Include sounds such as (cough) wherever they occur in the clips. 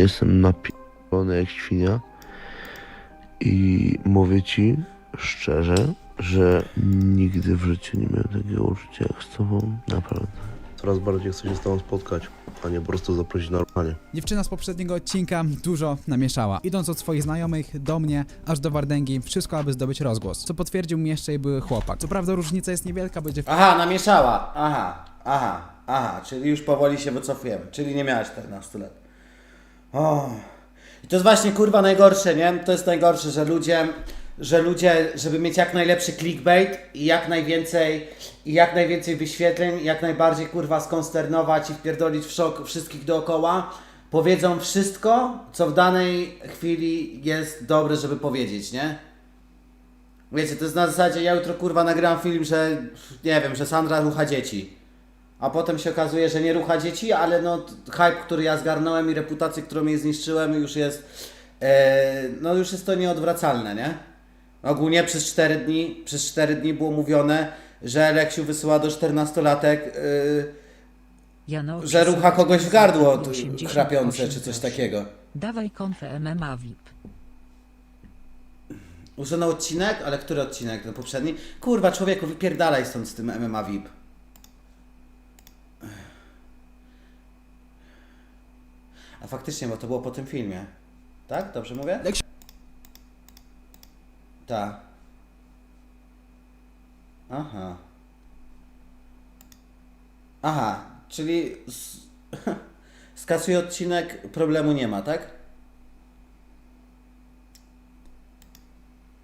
Jestem napierdolony jak świnia i mówię ci szczerze, że nigdy w życiu nie miałem takiego uczucia jak z tobą. Naprawdę. Coraz bardziej chcę się z tobą spotkać, a nie po prostu zaprosić na ruchanie. Dziewczyna z poprzedniego odcinka dużo namieszała. Idąc od swoich znajomych do mnie, aż do Wardęgi, wszystko aby zdobyć rozgłos. Co potwierdził mi jeszcze jej były chłopak. Co prawda różnica jest niewielka, bo dziewczyna Aha, namieszała. Aha, aha, aha, czyli już powoli się wycofujemy. Czyli nie miała 14 lat. O. I to jest właśnie kurwa najgorsze, nie? To jest najgorsze, że ludzie, że ludzie, żeby mieć jak najlepszy clickbait i jak najwięcej, i jak najwięcej wyświetleń, jak najbardziej kurwa skonsternować i wpierdolić w szok wszystkich dookoła, powiedzą wszystko, co w danej chwili jest dobre, żeby powiedzieć, nie? Wiecie, to jest na zasadzie, ja jutro kurwa nagram film, że nie wiem, że Sandra rucha dzieci. A potem się okazuje, że nie rucha dzieci, ale no hype, który ja zgarnąłem i reputację, którą jej zniszczyłem już jest, e, no już jest to nieodwracalne, nie? Ogólnie przez 4 dni, przez 4 dni było mówione, że Leksiu wysyła do 14-latek, yy, Jano, że rucha kogoś w gardło t- 88 chrapiące czy coś takiego. Dawaj konfę MMA VIP. Usunął odcinek, ale który odcinek? Ten poprzedni? Kurwa, człowieku, wypierdalaj stąd z tym MMA VIP. A faktycznie, bo to było po tym filmie. Tak? Dobrze mówię? Leksiu- Tak. Aha. Aha, czyli z... (laughs) skasuje odcinek, problemu nie ma, tak?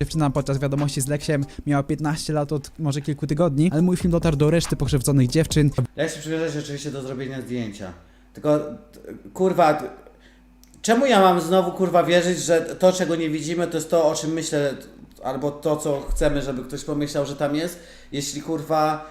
dziewczyna podczas wiadomości z Leksiem miała 15 lat od może kilku tygodni, ale mój film dotarł do reszty pokrzywdzonych dziewczyn. Ja się przywiązać oczywiście do zrobienia zdjęcia. Tylko, kurwa, czemu ja mam znowu, kurwa, wierzyć, że to, czego nie widzimy, to jest to, o czym myślę, albo to, co chcemy, żeby ktoś pomyślał, że tam jest, jeśli, kurwa,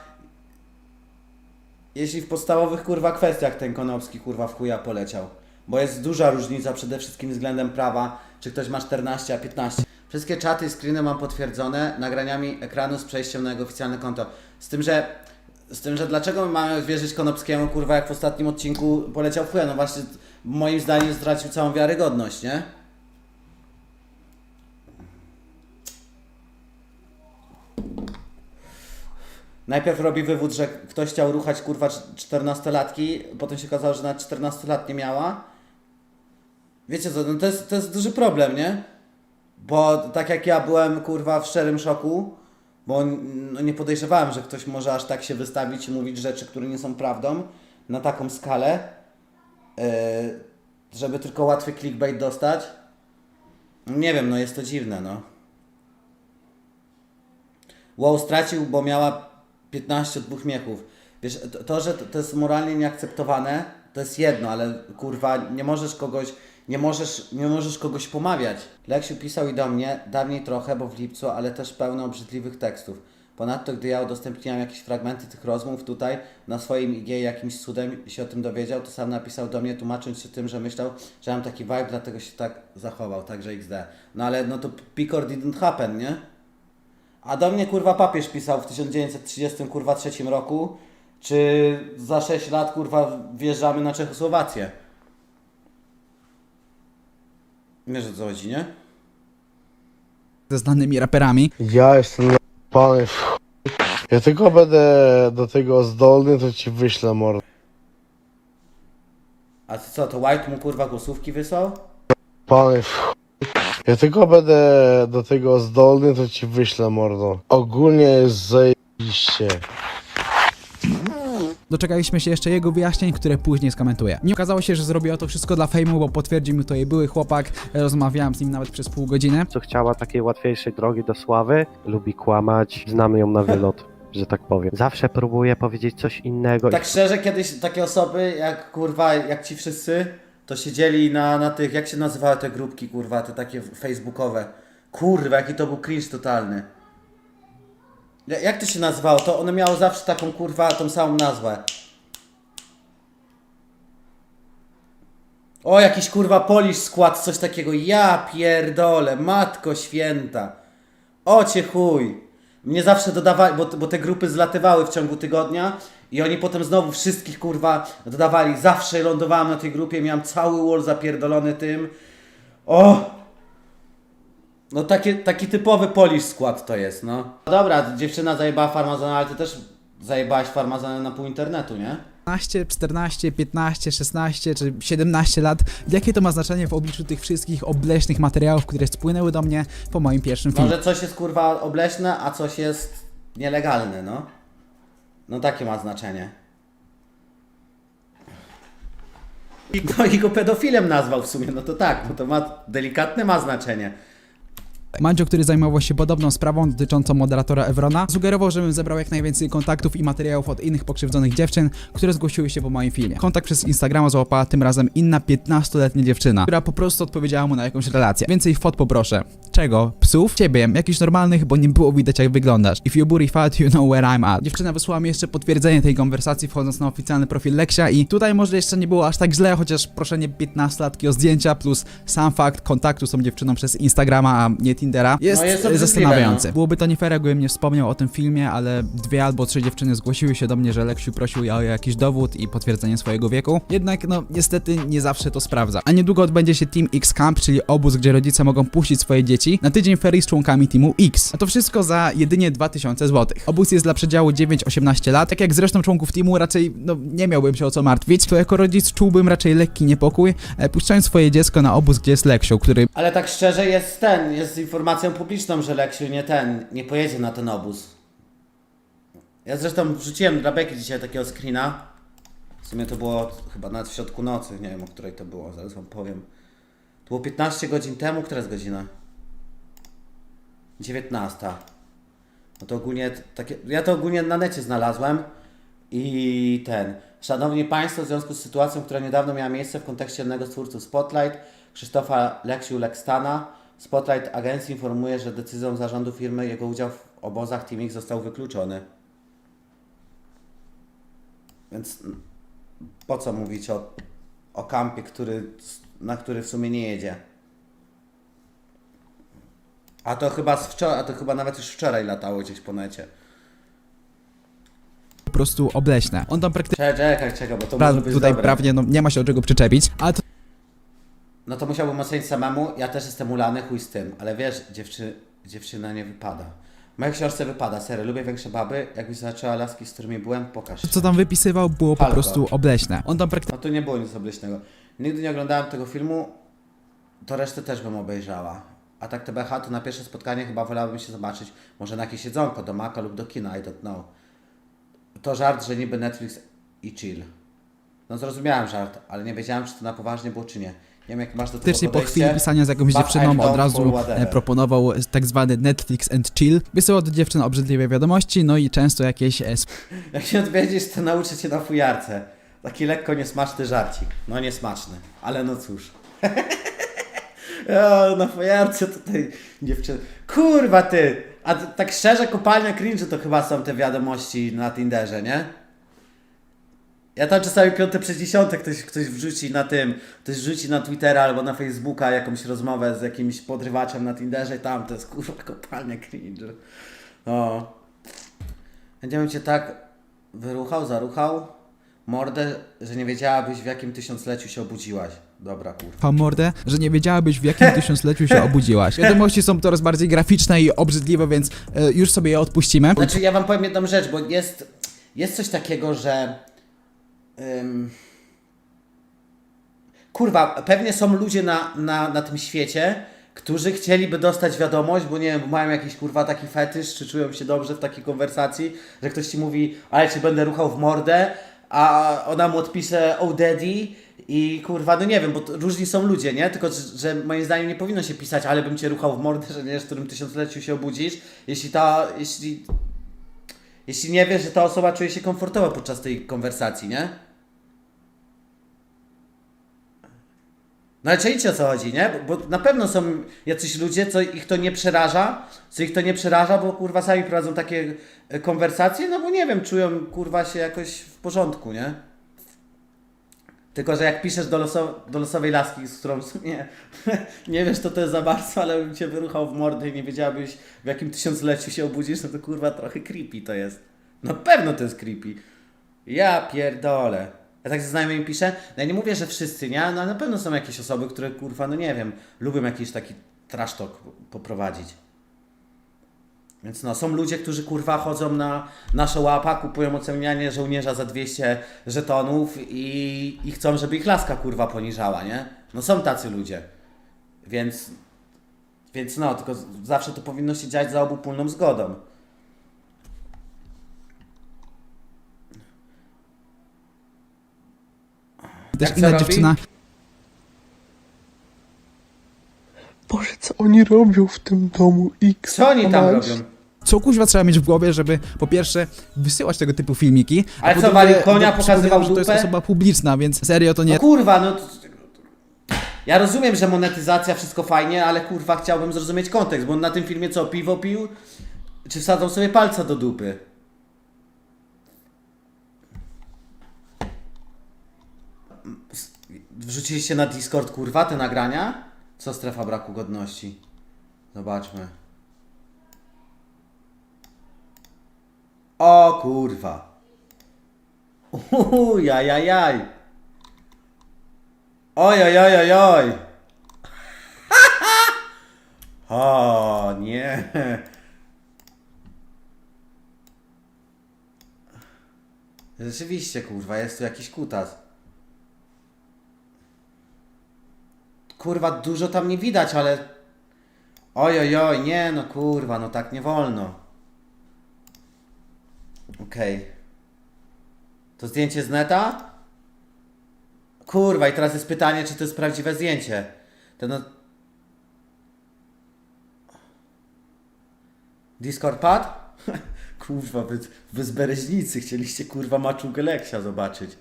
jeśli w podstawowych, kurwa, kwestiach ten Konopski, kurwa, w chuja poleciał. Bo jest duża różnica przede wszystkim względem prawa, czy ktoś ma 14, a 15. Wszystkie czaty i screeny mam potwierdzone nagraniami ekranu z przejściem na jego oficjalne konto. Z tym, że z tym, że dlaczego my mamy wierzyć Konopskiemu, kurwa, jak w ostatnim odcinku poleciał w chuja? No właśnie, moim zdaniem stracił całą wiarygodność, nie? Najpierw robi wywód, że ktoś chciał ruchać, kurwa, 14-latki, potem się okazało, że nawet 14 lat nie miała. Wiecie co, no to jest, to jest duży problem, nie? Bo tak jak ja byłem, kurwa, w szczerym szoku, bo no, nie podejrzewałem, że ktoś może aż tak się wystawić i mówić rzeczy, które nie są prawdą, na taką skalę, yy, żeby tylko łatwy clickbait dostać. Nie wiem, no jest to dziwne, no. Wow stracił, bo miała 15 od dwóch miechów. Wiesz, to, że to jest moralnie nieakceptowane, to jest jedno, ale kurwa, nie możesz kogoś, nie możesz, nie możesz kogoś pomawiać. Leksiu pisał i do mnie, dawniej trochę, bo w lipcu, ale też pełno obrzydliwych tekstów. Ponadto, gdy ja udostępniłem jakieś fragmenty tych rozmów tutaj na swoim IG jakimś cudem się o tym dowiedział, to sam napisał do mnie, tłumacząc się tym, że myślał, że mam taki vibe, dlatego się tak zachował, także XD. No ale no to Picor didn't happen, nie? A do mnie kurwa papież pisał w 1930 kurwa trzecim roku, czy za 6 lat kurwa wjeżdżamy na Czechosłowację. Wiesz o co chodzi, nie? ze znanymi raperami. Ja jestem pany w chuj. Ja tylko będę do tego zdolny, to ci wyślę mordę. A ty co, to White mu kurwa głosówki wysłał? Pany w chuj. Ja tylko będę do tego zdolny, to ci wyślę mordo. Ogólnie jest zajebiście. Doczekaliśmy się jeszcze jego wyjaśnień, które później skomentuję. Nie okazało się, że zrobiła to wszystko dla fejmu, bo potwierdził mi to jej były chłopak. Rozmawiałem z nim nawet przez pół godziny. co chciała takiej łatwiejszej drogi do sławy, lubi kłamać, znamy ją na wylot, że tak powiem. Zawsze próbuje powiedzieć coś innego. Tak szczerze, kiedyś takie osoby jak kurwa, jak ci wszyscy, to siedzieli na, na tych, jak się nazywały te grupki kurwa, te takie facebookowe. Kurwa, jaki to był cringe totalny. Ja- Jak to się nazywało? To one miało zawsze taką kurwa, tą samą nazwę. O, jakiś kurwa Polish skład, coś takiego. Ja pierdolę, matko święta. O chuj. Mnie zawsze dodawali, bo, bo te grupy zlatywały w ciągu tygodnia I oni potem znowu wszystkich kurwa dodawali. Zawsze lądowałem na tej grupie, miałem cały wall zapierdolony tym. O! No taki, taki typowy Polish skład to jest, no. Dobra, dziewczyna zajebała farmazona, ale ty też zajebałaś farmazona na pół internetu, nie? 15, 14, 15, 16 czy 17 lat, jakie to ma znaczenie w obliczu tych wszystkich obleśnych materiałów, które spłynęły do mnie po moim pierwszym filmie. Może coś jest kurwa obleśne, a coś jest nielegalne, no. No takie ma znaczenie. I, no i go pedofilem nazwał w sumie, no to tak, no to ma, delikatne ma znaczenie. Mandzio, który zajmował się podobną sprawą dotyczącą moderatora Evrona, sugerował, żebym zebrał jak najwięcej kontaktów i materiałów od innych pokrzywdzonych dziewczyn, które zgłosiły się po moim filmie. Kontakt przez Instagrama złapała tym razem inna 15-letnia dziewczyna, która po prostu odpowiedziała mu na jakąś relację. Więcej fot poproszę. Czego? Psów? Ciebie, jakichś normalnych, bo nie było widać jak wyglądasz. If you booty fat, you know where I'm at. Dziewczyna wysłała mi jeszcze potwierdzenie tej konwersacji wchodząc na oficjalny profil Leksia i tutaj może jeszcze nie było aż tak źle, chociaż proszenie 15-latki o zdjęcia plus sam fakt kontaktu z tą dziewczyną przez Instagrama, a nie Tindera jest, No jest e, zastanawiające. no. Byłoby to nie fair, jakbym nie wspomniał o tym filmie, ale dwie albo trzy dziewczyny zgłosiły się do mnie, że Leksiu prosił je o jakiś dowód i potwierdzenie swojego wieku. Jednak, no, niestety nie zawsze to sprawdza. A niedługo odbędzie się Team X Camp, czyli obóz, gdzie rodzice mogą puścić swoje dzieci na tydzień ferii z członkami Teamu X. A to wszystko za jedynie 2000 zł. Obóz jest dla przedziału 9-18 lat. Tak jak zresztą członków teamu raczej, no, nie miałbym się o co martwić, to jako rodzic czułbym raczej lekki niepokój, e, puszczając swoje dziecko na obóz, gdzie jest Leksiu, który Ale tak szczerze jest ten, jest informacją publiczną, że Leksiu nie ten, nie pojedzie na ten obóz. Ja zresztą wrzuciłem dla Beki dzisiaj takiego screena. W sumie to było chyba nawet w środku nocy, nie wiem o której to było, zaraz wam powiem. To było 15 godzin temu, która jest godzina? 19. No to ogólnie takie, ja to ogólnie na necie znalazłem i ten. Szanowni Państwo, w związku z sytuacją, która niedawno miała miejsce w kontekście jednego z twórców Spotlight, Krzysztofa Leksiu Lekstana, Spotlight Agencji informuje, że decyzją zarządu firmy jego udział w obozach Team X został wykluczony. Więc po co mówić o, o kampie, który, na który w sumie nie jedzie? A to chyba z wczoraj, a to chyba nawet już wczoraj latało gdzieś po necie. po prostu obleśne. On tam praktycznie Czekaj, czekaj, czekaj, bo to pra- może być tutaj dobre. prawnie no, nie ma się do czego przyczepić, ale to to musiałbym ocenić samemu. Ja też jestem ulany, chuj z tym. Ale wiesz, dziewczy, dziewczyna nie wypada. W mojej książce wypada, serio. Lubię większe baby. Jakbyś zaczęła laski, z którymi byłem, pokaż. co tam wypisywał było po prostu obleśne. On tam praktycznie No tu nie było nic obleśnego. Nigdy nie oglądałem tego filmu, to resztę też bym obejrzała. A tak TBH to na pierwsze spotkanie chyba wolałabym się zobaczyć może na jakieś jedzonko, do Maka lub do kina, I don't know. To żart, że niby Netflix i chill. No zrozumiałem żart, ale nie wiedziałem, czy to na poważnie było, czy nie. Nie wiem, jak masz do tego po podejście. chwili pisania z jakąś dziewczyną od razu e, proponował tak zwany Netflix and chill. Wysyłał do dziewczyn obrzydliwe wiadomości, no i często jakieś e, (laughs) Jak się odwiedzisz, to nauczę cię na fujarce. Taki lekko niesmaczny żarcik. No niesmaczny, ale no cóż. (laughs) o, na fujarce tutaj dziewczyny. Kurwa ty! A tak szczerze, kopalnia cringe to chyba są te wiadomości na Tinderze, nie? Ja tam czasami piąte przez dziesiąte ktoś, ktoś wrzuci na tym, ktoś wrzuci na Twittera albo na Facebooka jakąś rozmowę z jakimś podrywaczem na Tinderze i tam to jest kurwa kopalnia cringe. O. Będziemy cię tak wyruchał, zaruchał, mordę, że nie wiedziałabyś w jakim tysiącleciu się obudziłaś. Dobra, kurwa. mordę, że nie wiedziałabyś w jakim tysiącleciu się obudziłaś. Wiadomości są coraz bardziej graficzne i obrzydliwe, więc e, już sobie je odpuścimy. Znaczy, ja wam powiem jedną rzecz, bo jest, jest coś takiego, że. Kurwa, pewnie są ludzie na, na, na tym świecie, którzy chcieliby dostać wiadomość, bo nie wiem, mają jakiś kurwa taki fetysz, czy czują się dobrze w takiej konwersacji, że ktoś ci mówi, ale ci będę ruchał w mordę, a ona mu odpisze, oh daddy, i kurwa, no nie wiem, bo różni są ludzie, nie? Tylko, że, moim zdaniem nie powinno się pisać, ale bym cię ruchał w mordę, że nie w którym tysiącleciu się obudzisz, jeśli ta, jeśli jeśli nie wiesz, że ta osoba czuje się komfortowo podczas tej konwersacji, nie? No ale czujecie o co chodzi, nie? Bo, bo na pewno są jacyś ludzie, co ich to nie przeraża, co ich to nie przeraża, bo kurwa sami prowadzą takie e, konwersacje, no bo nie wiem, czują kurwa się jakoś w porządku, nie? Tylko, że jak piszesz do, do losowej laski, z którą w sumie (laughs) nie wiesz, to to jest za bardzo, ale bym cię wyruchał w mordę i nie wiedziałabyś, w jakim tysiącleciu się obudzisz, no to kurwa trochę creepy to jest. No pewno to jest creepy. Ja pierdolę. Ja tak ze znajomymi piszę, no ja nie mówię, że wszyscy, nie? No na pewno są jakieś osoby, które kurwa, no nie wiem, lubią jakiś taki trash talk poprowadzić. Więc no, są ludzie, którzy kurwa chodzą na nasze łapa, kupują ocenianie żołnierza za 200 żetonów i, i chcą, żeby ich laska kurwa poniżała, nie? No są tacy ludzie. Więc, więc no, tylko zawsze to powinno się dziać za obopólną zgodą. Też Jak co inna robi? dziewczyna Boże, co oni robią w tym domu X? Co oni tam robią? co kuźwa trzeba mieć w głowie, żeby po pierwsze wysyłać tego typu filmiki, a Ale po co, drugie, walił konia, no, pokazywał przypominam, że to jest dupę? osoba publiczna, więc serio to nie No kurwa, no... to- Ja rozumiem, że monetyzacja, wszystko fajnie, ale kurwa chciałbym zrozumieć kontekst, bo on na tym filmie co, piwo pił? Czy wsadzał sobie palca do dupy? Wrzuciliście na Discord, kurwa, te nagrania? Co strefa braku godności? Zobaczmy. O kurwa. Uhu, jaj, jaj, jaj. Oj, oj, oj, (laughs) oj, oj. O, nie. Rzeczywiście, kurwa, jest tu jakiś kutas. Kurwa, dużo tam nie widać, ale... Oj, oj, oj, nie, no kurwa, no tak nie wolno. Okej. To zdjęcie z neta? Kurwa, i teraz jest pytanie, czy to jest prawdziwe zdjęcie. Ten no... Discord pad? (laughs) kurwa, wy, wy z Bereźnicy chcieliście kurwa maczugę Leksia zobaczyć.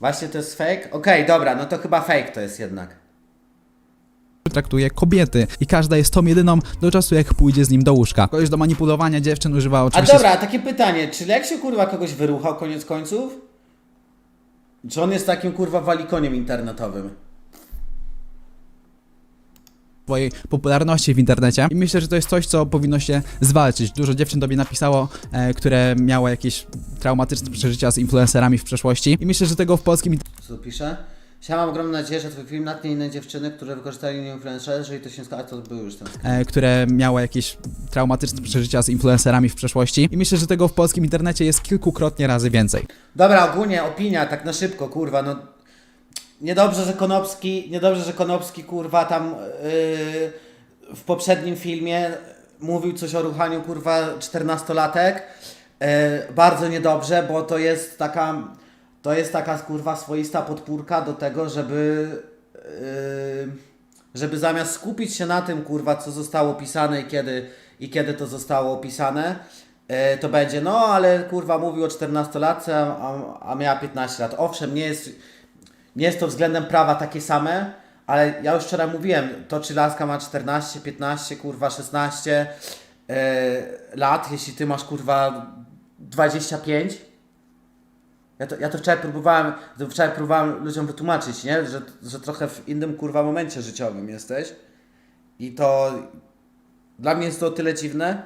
Właśnie to jest fake? Okej, dobra, no to chyba fake to jest jednak. traktuje kobiety i każda jest tą jedyną do czasu jak pójdzie z nim do łóżka. Kogoś do manipulowania dziewczyn używa A oczywiście dobra, takie pytanie, czy Leksiu kurwa kogoś wyruchał koniec końców? Czy on jest takim kurwa walikoniem internetowym? Swojej popularności w internecie i myślę, że to jest coś, co powinno się zwalczyć. Dużo dziewczyn do mnie napisało, e, które miało jakieś traumatyczne przeżycia z influencerami w przeszłości i myślę, że tego w polskim Co tu pisze? Ja mam ogromną nadzieję, że twój film natknie inne dziewczyny, które wykorzystali influencerzy, jeżeli to się skończy, to był już ten e, które miało jakieś traumatyczne przeżycia z influencerami w przeszłości i myślę, że tego w polskim internecie jest kilkukrotnie razy więcej. Dobra, ogólnie opinia, tak na szybko, kurwa, no... Niedobrze, że Konopski, niedobrze, że Konopski, kurwa, tam yy, w poprzednim filmie mówił coś o ruchaniu, kurwa, czternastolatek. Yy, bardzo niedobrze, bo to jest taka, to jest taka, kurwa, swoista podpórka do tego, żeby, yy, żeby zamiast skupić się na tym, kurwa, co zostało pisane i kiedy, i kiedy to zostało opisane, E, to będzie, no ale kurwa mówił o 14-latce, a, a miała 15 lat. Owszem, nie jest, jest to względem prawa takie same, ale ja już wczoraj mówiłem, to czy laska ma 14, 15, kurwa 16 e, lat, jeśli ty masz kurwa 25, ja to, ja to wczoraj próbowałem, wczoraj próbowałem ludziom wytłumaczyć, nie? Że, że trochę w innym kurwa momencie życiowym jesteś i to dla mnie jest to o tyle dziwne,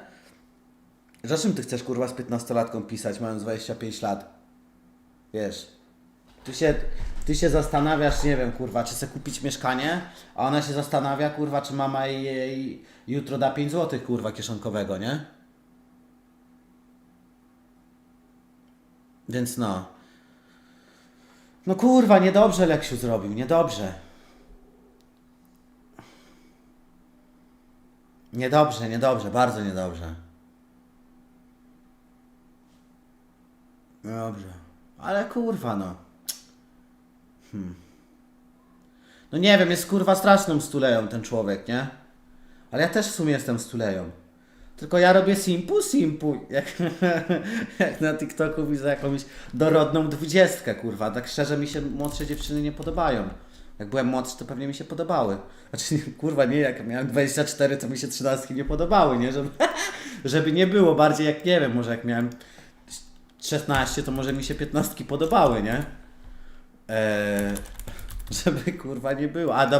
że czym ty chcesz kurwa z 15-latką pisać, mając 25 lat? Wiesz, ty się, ty się zastanawiasz, nie wiem, kurwa, czy chce kupić mieszkanie, a ona się zastanawia, kurwa, czy mama jej jutro da 5 zł, kurwa, kieszonkowego, nie? Więc no. No kurwa, niedobrze Leksiu zrobił, niedobrze. Niedobrze, niedobrze, bardzo niedobrze. Dobrze. Ale kurwa no. Hmm. No nie wiem, jest kurwa straszną stuleją ten człowiek, nie? Ale ja też w sumie jestem stuleją. Tylko ja robię simpu, simpu. Jak, (laughs) jak na TikToku widzę jakąś dorodną dwudziestkę, kurwa. Tak szczerze mi się młodsze dziewczyny nie podobają. Jak byłem młodszy, to pewnie mi się podobały. Znaczy, (laughs) kurwa, nie, jak miałem 24, to mi się trzynastki nie podobały, nie? Żeby, (laughs) żeby nie było bardziej jak, nie wiem, może jak miałem 16, to może mi się 15 podobały, nie? Eee, żeby kurwa nie było. A.